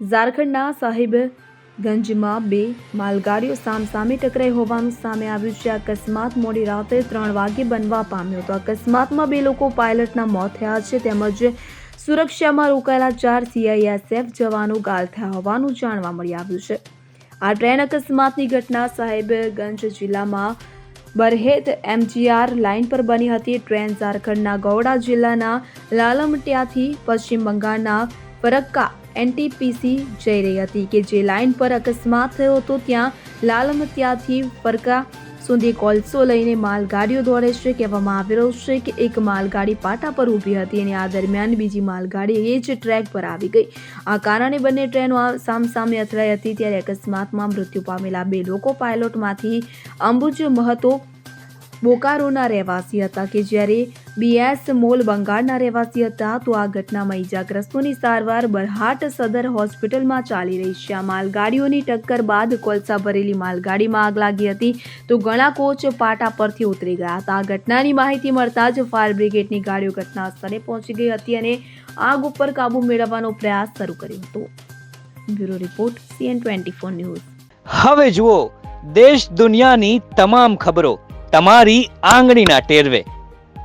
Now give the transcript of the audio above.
ઝારખંડના સાહિબગંજમાં બે માલગાડીઓ સામસામે ટકરાઈ હોવાનું સામે આવ્યું છે. અકસ્માત મોડી રાતે ત્રણ વાગે બનવા પામ્યો હતો. અકસ્માતમાં બે લોકો પાયલટના મોત થયા છે. તેમજ સુરક્ષામાં રોકાયેલા ચાર સીઆઈએસએફ જવાનો ગાલ થયા હોવાનું જાણવા મળી આવ્યું છે. આ ટ્રેન અકસ્માતની ઘટના સાહેબગંજ જિલ્લામાં બરહેત એમજીઆર લાઇન પર બની હતી. ટ્રેન ઝારખંડના ગૌડા જિલ્લાના લાલમટિયાથી પશ્ચિમ બંગાળના ફરક્કા એનટીપીસી જઈ રહી હતી કે જે લાઇન પર અકસ્માત થયો હતો, ત્યાં લાલમત્યાથી ફરકા સુધી કોલસો લઈને માલગાડીઓ દોડે છે. કહેવામાં આવી રહ્યું છે કે એક માલગાડી પાટા પર ઊભી હતી અને આ દરમિયાન બીજી માલગાડી એ જ ટ્રેક પર આવી ગઈ. આ કારણે બંને ટ્રેનો સામસામે અથડાઈ હતી. ત્યારે અકસ્માતમાં મૃત્યુ પામેલા બે લોકો પાયલોટમાંથી અંબુજ મહતો બોકારોના રહેવાસી હતા કે જ્યારે બીએસ મોલ બંગાળના રહેવાસી હતા. તો આ ઘટનામાં ઈજાગ્રસ્તોની સારવાર બરહાટ સદર હોસ્પિટલમાં ચાલી રહી છે. આ માલગાડીઓની ટક્કર બાદ કોલસા ભરેલી માલગાડીમાં આગ લાગી હતી. તો ઘણા કોચ પાટા પરથી ઉતરી ગયા હતા. આ ઘટનાની માહિતી મળતા જ ફાયર બ્રિગેડની ગાડીઓ ઘટના સ્થળે પહોંચી ગઈ હતી અને આગ ઉપર કાબૂ મેળવવાનો પ્રયાસ શરૂ કર્યો હતો. Bureau report CN twenty four news. હવે જુઓ, દેશ દુનિયાની તમામ ખબરો તમારી આંગળીના ટેરવે.